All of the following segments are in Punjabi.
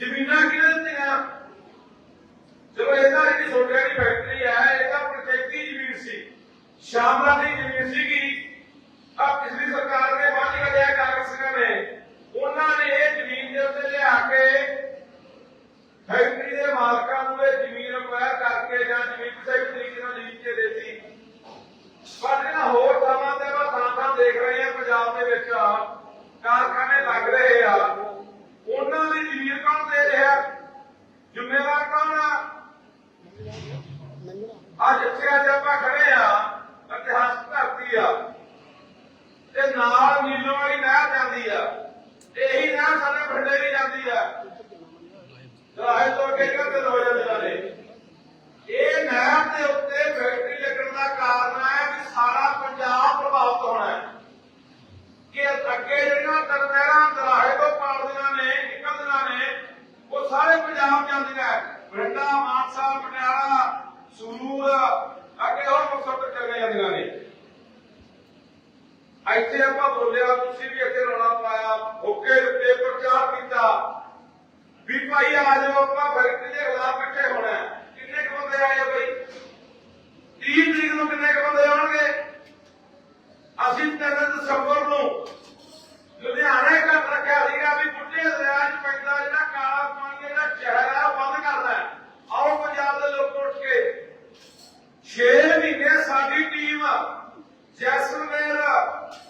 ਜ਼ਮੀਨਾਂ ਕਿਹਨੇ ਦਿੱਤੀਆਂ? ਚਲੋ ਇਹਦਾ ਜਿਹੜੀ ਸੋਡਿਆਂ ਦੀ ਫੈਕਟਰੀ ਹੈ ਇਹਦਾ ਪੰਚਾਇਤੀ ਜ਼ਮੀਨ ਸੀ। ਸ਼ਾਮਲਾ ਦੀ ਜ਼ਮੀਨ ਸੀਗੀ। ਆ ਪਿਛਲੀ ਸਰਕਾਰ ਨੇ ਵਾਅਦਾ ਕਰਿਆ ਕਾਂਗਰਸੀਆਂ ਨੇ। ਉਹਨਾਂ ਨੇ ਇਹ ਜ਼ਮੀਨ ਦੇ ਉੱਤੇ ਲਿਆ ਕੇ ਫੈਕਟਰੀ ਦੇ ਮਾਲਕਾਂ ਨੂੰ ਇਹ ਜ਼ਮੀਨ ਅਕਵਾਇਰ ਕਰਕੇ ਜਾਂ ਜ਼ਮੀਨ ਕਿਸੇ ਵੀ ਤਰੀਕੇ ਨਾਲ ਲੀਜ਼ ਤੇ ਦੇਤੀ ਪਰ ਜਿਹੜਾ ਹੋਰ ਥਾਵਾਂ ਤੇ ਆਪਾਂ ਥਾਂ ਥਾਂ ਦੇਖ ਰਹੇ ਹਾਂ ਪੰਜਾਬ ਦੇ ਵਿੱਚ ਕਾਰਖਾਨੇ ਲੱਗ ਰਹੇ ਆ ਉਹਨਾਂ ਦੀ ਜ਼ਮੀਨ ਕੌਣ ਦੇ ਰਿਹਾ ਜ਼ਿੰਮੇਵਾਰ ਕੌਣ ਆ ਅੱਜ ਇੱਥੇ ਅੱਜ ਆਪਾਂ ਖੜੇ ਆ ਇਤਿਹਾਸ ਧਰਤੀ ਆ ਤੇ ਨਾਲ ਨੀਲੋਂ ਵਾਲੀ ਨਹਿਰ ਜਾਂਦੀ ਆ ਇਹੀ ਨਹਿਰ ਸਾਡੇ ਪਿੰਡੇ ਵੀ ਜਾਂਦੀ ਆ ਰਾਹੇ ਤੋਂ ਅੱਗੇ ਕਰਦੇ ਹੋ ਜਾਂਦੇ ਨੇ ਇਹ ਨਹਿਰ ਦੇ ਉੱਤੇ ਫੈਕਟਰੀ ਲੱਗਣ ਦਾ ਕਾਰਨ ਹੈ ਕਿ ਸਾਰਾ ਪੰਜਾਬ ਪ੍ਰਭਾਵਿਤ ਹੋਣਾ ਹੈ ਕਿ ਅੱਗੇ ਜਿਹੜੀਆਂ ਤਿੰਨ ਨਹਿਰਾਂ ਦਰਾਹੇ ਤੋਂ ਪਾੜਦੀਆਂ ਨੇ ਨਿਕਲਦੀਆਂ ਨੇ ਉਹ ਸਾਰੇ ਪੰਜਾਬ ਜਾਂਦੀਆਂ ਬਰਿੰਡਾ ਮਾਨਸਾ ਪਟਿਆਲਾ ਸੂਰ ਅੱਗੇ ਹੋਰ ਮੁਕਤਸਰ ਤੱਕ ਚਲੇ ਜਾਂਦੀਆਂ ਨੇ ਇੱਥੇ ਆਪਾਂ ਬੋਲਿਆ ਤੁਸੀਂ ਵੀ ਇੱਥੇ ਰੌਲਾ ਪਾਇਆ ਓਕੇ ਉੱਤੇ ਪ੍ਰਚਾਰ ਕੀਤਾ ਵੀ ਭਾਈ ਆ ਜਾਓ, ਆਪਾਂ ਫੈਕਟਰੀ ਦੇ ਖਿਲਾਫ ਇਕੱਠੇ ਹੋਣਾ ਕਿੰਨੇ ਕੁ ਬੰਦੇ ਆਏ ਆ 30 ਤਰੀਕ ਨੂੰ ਕਿੰਨੇ ਕੁ ਬੰਦੇ ਆਉਣਗੇ? ਅਸੀਂ 3 ਦਸੰਬਰ ਨੂੰ ਲੁਧਿਆਣੇ ਘੱਟ ਰੱਖਿਆ ਸੀਗਾ ਵੀ ਬੁੱਢੇ ਦਰਿਆ 'ਚ ਪੈਂਦਾ ਜਿਹੜਾ ਕਾਲਾ ਪਾਣੀ, ਜਿਹੜਾ ਜ਼ਹਿਰ ਹੈ ਬੰਦ ਕਰਨਾ ਆਓ ਪੰਜਾਬ ਦੇ ਲੋਕ ਉੱਠ ਕੇ। 6 ਮਹੀਨੇ ਸਾਡੀ ਟੀਮ ਜੈਸਲਮੇਰ,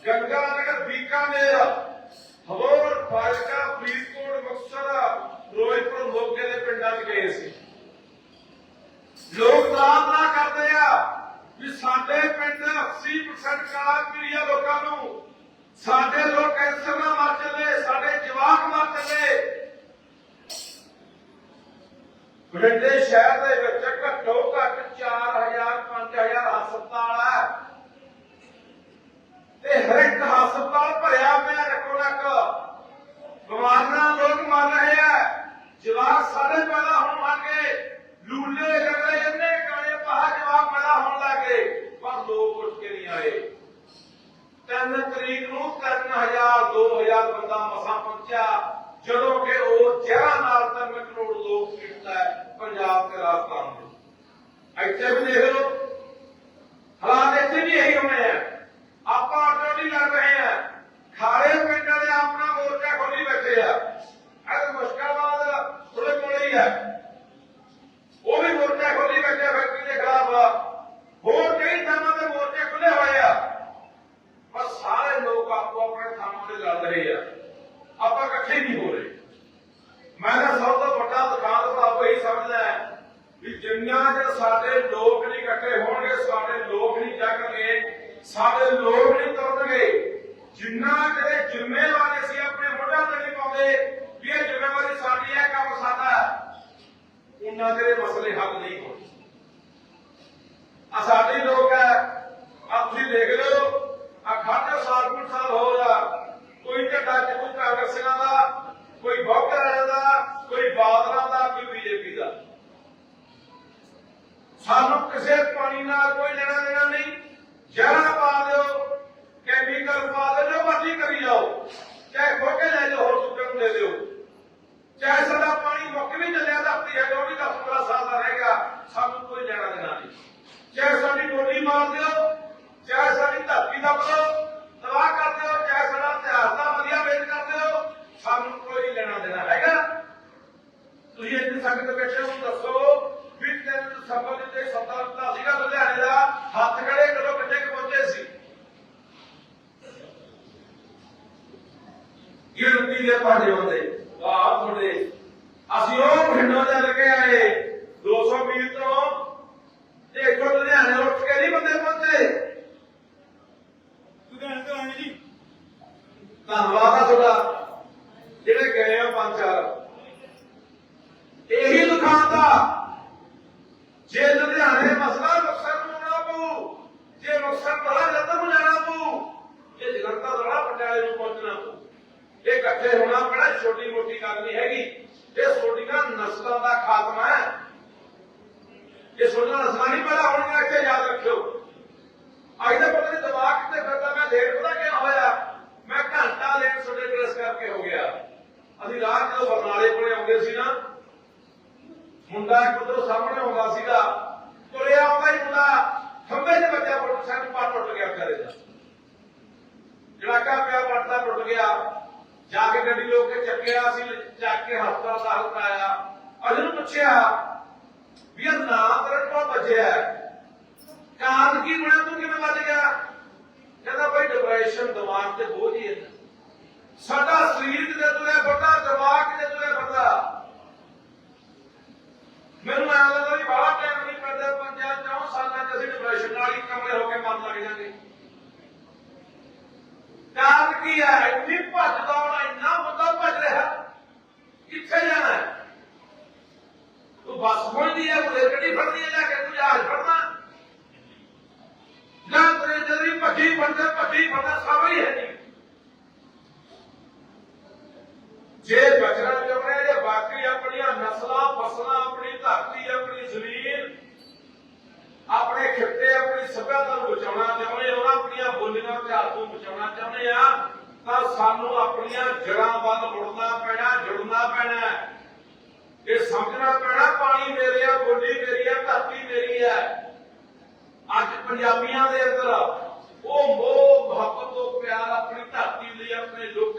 ਗੰਗਾਨਗਰ, ਬੀਕਾਨੇਰ ਹਵੋਰ ਫਾਜ਼ਿਲਕਾ ਫਰੀਦਕੋਟ ਮੁਕਤਸਰ ਫਿਰੋਜ਼ਪੁਰ ਮੋਗੇ ਦੇ ਪਿੰਡਾਂ 'ਚ ਗਏ ਸੀ ਲੋਕ ਪ੍ਰਾਰਥਨਾ ਕਰਦੇ ਆ ਵੀ ਸਾਡੇ ਪਿੰਡ 80% ਕਾਲਾ ਪੀੜੀਆ ਲੋਕਾਂ ਨੂੰ। ਸਾਡੇ ਲੋਕ ਕੈਂਸਰ ਨਾਲ ਮਰ ਚੱਲੇ ਸਾਡੇ ਜਵਾਕ ਮਰ ਚੱਲੇ ਬਰਿੰਡੇ ਤਿੰਨ ਤਰੀਕ ਨੂੰ 3000 ਹਜ਼ਾਰ ਬੰਦਾ ਮਸਾ ਪਹੁੰਚਿਆ, ਜਦੋਂ ਕਿ ਉਹ ਜ਼ਹਿਰਾਂ ਨਾਲ 3 ਕਰੋੜ ਲੋਕ ਪੀੜਤਾ ਪੰਜਾਬ ਤੇ ਰਾਜਸਥਾਨ ਦੇ ਇੱਥੇ ਵੀ ਦੇਖ ਲਓ ਹਾਲਾਂਕਿ ਸਾਨੂੰ ਕਿਸੇ ਪਾਣੀ ਨਾਲ ਕੋਈ ਲੈਣਾ ਦੇਣਾ ਨਹੀਂ। ਜ਼ਹਿਰਾਂ ਪਾ ਦਿਓ ਕੈਮੀਕਲ ਪਾ ਦਿਓ, ਜੋ ਮਰਜ਼ੀ ਕਰੀ ਜਾਓ। ਚਾਹੇ ਖੋਕੇ ਲੈ ਜਾਓ, ਹੋਰ ਸੁੱਕੇ ਨੂੰ ਦੇ ਦਿਓ। ਚਾਹੇ ਸਾਡਾ ਪਾਣੀ ਮੁੱਕ ਵੀ ਚੱਲਿਆ ਧਰਤੀ ਹੈ ਜੋ ਵੀ 10 15 ਸਾਲ ਦਾ ਰਹਿ ਗਿਆ ਸਾਨੂੰ ਕੋਈ ਲੈਣਾ ਦੇਣਾ ਨਹੀਂ ਚਾਹੇ ਸਾਡੀ ਗੋਲੀ ਮਾਰ ਦਿਓ ਚਾਹੇ ਸਾਡੀ ਧਰਤੀ ਦਾ ਬਦਲੋ ਤਬਾਹ ਕਰ ਦਿਓ ਚਾਹੇ ਸਾਡਾ ਇਤਿਹਾਸ ਦਾ ਵਧੀਆ ਵੇਚ ਕਰ ਦਿਓ ਸਾਨੂੰ ਕੋਈ ਲੈਣਾ ਦੇਣਾ ਹੈਗਾ ਤੁਸੀਂ ਇੱਥੇ ਸੰਗਤ ਬੈਠੇ ਹੋ ਦੱਸੋ ਵੀ ਤਿੰਨ ਦਸੰਬਰ ਨੂੰ ਤੇ ਸੱਤਾ ਦਿੱਤਾ ਸੀਗਾ ਲੁਧਿਆਣੇ ਦਾ ਹੱਥ ਖੜੇ ਕਰੋ ਕਿੱਥੇ ਕੁ ਪਹੁੰਚੇ ਸੀ ਗਿਣਤੀ ਦੇ ਭਾਂਡੇ ਹੁੰਦੇ ਵਾਹ ਤੁਹਾਡੇ ਅਸੀਂ ਉਹ ਪਿੰਡੋਂ ਚੱਲ ਕੇ ਆਏ 200 ਮੀਲ ਤੋਂ ਤੇ ਇੱਥੋਂ ਲੁਧਿਆਣੇ ਉੱਠ ਕੇ ਨਹੀਂ ਬੰਦੇ ਪਹੁੰਚੇ ਲੁਧਿਆਣੇ ਤੋਂ ਆਏ ਜੀ ਧੰਨਵਾਦ ਆ ਤੁਹਾਡਾ ਜਿਹੜੇ ਗਏ ਆ ਪੰਜ ਚਾਰ ਇਹੀ ਦੁਕਾਨ ਦਾ ਜੇ ਲੁਧਿਆਣੇ ਮਸਲਾ ਮੁਕਤਸਰ ਨੂੰ ਆਉਣਾ ਪਊ ਜੇ ਮੁਕਤਸਰ ਬੜਾ ਜਲੰਧਰ ਨੂੰ ਜਾਣਾ ਪਊ ਜੇ ਜਲੰਧਰ ਬੜਾ ਪਟਿਆਲੇ ਨੂੰ ਪਹੁੰਚਣਾ ਪਊ ਇਹ ਇਕੱਠੇ ਹੋਣਾ ਬੜਾ ਛੋਟੀ ਮੋਟੀ ਗੱਲ ਨਹੀਂ ਹੈਗੀ। ਇਹ ਛੋਟੀਆਂ ਨਸਲਾਂ ਦਾ ਖਾਤਮਾ ਹੈ। ਇਹ ਛੋਟੀਆਂ ਨਸਲਾਂ ਨਹੀਂ ਪੈਦਾ ਹੋਣੀਆਂ ਇੱਥੇ ਯਾਦ ਰੱਖਿਓ। ਅੱਜ ਦਾ ਪਤਾ ਨਹੀਂ ਦਿਮਾਗ ਕਿੱਥੇ ਫਿਰਦਾ, ਮੈਂ ਲੇਟ ਪਤਾ ਕਿਆ ਹੋਇਆ? ਮੈਂ ਘੰਟਾ ਲੇਟ ਤੁਹਾਡੇ ਡਰੈਸ ਕਰਕੇ ਹੋ ਗਿਆ। ਅਸੀਂ ਰਾਤ ਜਦੋਂ ਬਰਨਾਲੇ ਕੋਲੇ ਆਉਂਦੇ ਸੀ ਨਾ, ਮੁੰਡਾ ਇੱਕ ਉਧਰੋਂ ਸਾਹਮਣੇ ਆਉਂਦਾ ਸੀਗਾ। ਤੁਰਿਆ ਆਉਂਦਾ ਹੀ ਮੁੰਡਾ, ਖੰਭੇ 'ਚ ਵੱਜਿਆ ਮੋਟਰਸਾਈਕਲ ਪਾ ਟੁੱਟ ਗਿਆ ਵਿਚਾਰੇ ਦਾ। ਜੜਾਕਾ ਪਿਆ ਪੱਟਦਾ ਟੁੱਟ ਗਿਆ। ਜਾ ਕੇ ਗੱਡੀ ਲੋਕ ਕੇ ਚੱਕਿਆ ਸੀ ਚੱਕ ਕੇ ਹਸਪਤਾਲ ਦਾਖਲ ਕਰਾਇਆ ਅਜੇ ਨੂੰ ਪੁੱਛਿਆ ਵੀ ਇਹ ਨਾ ਤੇਰੇ ਕੋਲ ਬਚਿਆ ਕਾਰਨ ਕੀ ਬਣਿਆ? ਤੂੰ ਕਿਵੇਂ ਬਚ ਗਿਆ? ਕਹਿੰਦਾ ਭਾਈ ਡਿਪਰੈਸ਼ਨ ਦਿਮਾਗ ਤੇ ਬੋਝ ਹੀ ਹੈ। ਸਾਡਾ ਸਰੀਰ ਕਿਤੇ ਤੁਰਿਆ ਫਿਰਦਾ ਦਿਮਾਗ ਕਿਤੇ ਤੁਰਿਆ ਫਿਰਦਾ ਮੈਨੂੰ ਐਂ ਲੱਗਦਾ ਵੀ ਬਾਹਲਾ ਟਾਈਮ ਨਹੀਂ ਪੈਂਦਾ ਪੰਜਾਂ ਚੌਂ ਸਾਲਾਂ ਚ ਅਸੀਂ ਡਿਪਰੈਸ਼ਨ ਨਾਲ ਹੀ ਕਮਲੇ ਹੋ ਕੇ ਮਰਨ ਲੱਗ ਜਾਂਗੇ ਕਾਰਨ ਕੀ ਹੈ ਇੰਨੀ ਭੱਜ ਦੌੜ ਇੰਨਾ ਬੰਦਾ ਭੱਜ ਰਿਹਾ ਕਿੱਥੇ ਜਾਣਾ ਹੈ ਤੂੰ ਬੱਸ ਪਹੁੰਚਦੀ ਹੈ ਉਹ ਗੱਡੀ ਫੜਦੀ ਹੈ ਜਾ ਕੇ ਤੂੰ ਜਹਾਜ਼ ਫੜਨਾ ਜਾਂ ਤੇਰੇ ਜਲਦੀ ਭੱਜੀ ਫੜਦਾ ਭੱਜੀ ਫੜਦਾ ਸਭ ਹੀ ਹੈ ਨਹੀਂ ਜੇ ਬਚਣਾ ਚਾਹੁੰਦੇ ਆ ਜੇ ਬਾਕੀ ਆਪਣੀਆਂ ਨਸਲਾਂ, ਫਸਲਾਂ, ਆਪਣੀ ਧਰਤੀ, ਆਪਣੀ ਜ਼ਮੀਨ, ਆਪਣੇ ਖਿੱਤੇ, ਆਪਣੀ ਸੱਭਿਅਤਾ ਨੂੰ ਬਚਾਉਣਾ ਚਾਹੁੰਦੇ ਹੋ ਆਪਣੀਆਂ ਬੋਲੀਆਂ ਇਤਿਹਾਸ ਨੂੰ ਬਚਾਉਣਾ ਚਾਹੁੰਦੇ ਆ, ਤਾਂ ਸਾਨੂੰ ਆਪਣੀਆਂ ਜੜਾਂ ਵੱਲ ਮੁੜਨਾ ਪੈਣਾ, ਜੁੜਨਾ ਪੈਣਾ ਇਹ ਸਮਝਣਾ ਪੈਣਾ, ਪਾਣੀ ਮੇਰੇ ਆ, ਬੋਲੀ ਮੇਰੀ ਆ, ਧਰਤੀ ਮੇਰੀ ਹੈ ਅੱਜ ਪੰਜਾਬੀਆਂ ਦੇ ਅੰਦਰ ਉਹ ਮੋਹ, ਮੁਹੱਬਤ ਤੋਂ ਪਿਆਰ ਆਪਣੀ ਧਰਤੀ ਲਈ, ਆਪਣੇ ਲੋਕਾਂ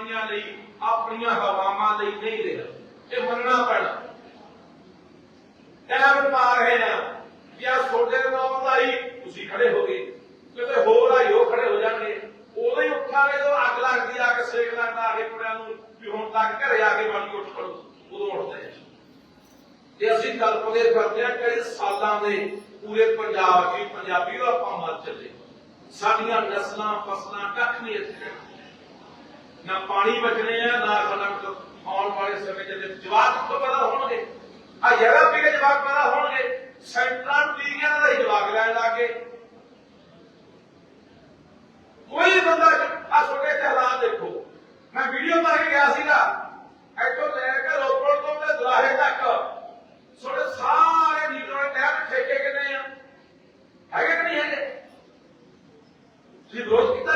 ਲਈ ਲਈ, ਆਪਣੀਆਂ ਹਵਾਵਾਂ ਲਈ ਨਹੀਂ ਰਿਹਾ। ਇਹ ਮੰਨਣਾ ਪੈਣਾ। ਟਾਈਮ ਪਾ ਰਹੇ ਆ ਕਿ ਆ ਛੋਟੇ ਨਾਮ ਦਾ ਹੀ ਤੁਸੀਂ ਖੜੇ ਹੋ ਗਏ। ਕਿਤੇ ਹੋਰ ਆਈ ਉਹ ਖੜੇ ਹੋ ਜਾਣਗੇ। ਉਦੋਂ ਹੀ ਉੱਠਾਂਗੇ ਜਦੋਂ ਅੱਗ ਲੱਗਦੀ ਆ ਕੇ ਸੇਕ ਲੱਗਦਾ ਆ ਕੇ ਕੁੜਿਆਂ ਨੂੰ ਵੀ ਹੁਣ ਤੱਕ ਘਰੇ ਆ ਕੇ ਬਾਣੀ ਉੱਠ ਖੜੋ, ਉਦੋਂ ਉੱਠਦੇ ਆ। ਤੇ ਅਸੀਂ ਕਲਪਦੇ ਕਰਦੇ ਆ, ਕਈ ਸਾਲਾਂ ਦੇ ਪੂਰੇ ਪੰਜਾਬ ਦੀ ਪੰਜਾਬੀ ਆਪਾਂ ਮਰ ਚੱਲੇ ਸਾਡੀਆਂ ਨਸਲਾਂ, ਫਸਲਾਂ ਕੱਖ ਨਹੀਂ ਇੱਥੇ ਨਾ ਪਾਣੀ ਬਚਣੇ ਆ, ਨਾ ਖਾਣਾ ਆਉਣ ਵਾਲੇ ਸਮੇਂ ਦੇ ਵਿੱਚ ਜਵਾਬ ਤੋਂ ਪੈਦਾ ਹੋਣਗੇ। ਆ ਜਗ੍ਹਾ ਪੀ ਕੇ ਜਵਾਬ ਪੈਦਾ ਹੋਣਗੇ। ਸੈਂਟਰਾਂ ਪੀ ਗਿਆ ਦਾ ਜਵਾਬ ਲੈਣ ਲੱਗੇ ਕੋਈ ਬੰਦਾ ਆ ਛੋਟੇ ਤੇ ਹਾਲਾਤ ਦੇਖੋ। ਮੈਂ ਵੀਡੀਓ ਪਾ ਕੇ ਗਿਆ ਸੀਗਾ। ਇੱਥੋਂ ਲੈ ਕੇ ਰੋਪੜ ਤੋਂ ਤੇ ਦੁਰਾਹੇ ਤੱਕ। ਛੋਟੇ ਸਾਰੇ ਲੀਡਰਾਂ ਟੈਪ ਠੇਕੇ ਕਿੰਨੇ ਆ? ਹੈਗੇ ਕਿ ਨਹੀਂ ਹੈਗੇ? ਜੀ ਵਿਰੋਧ ਕੀਤਾ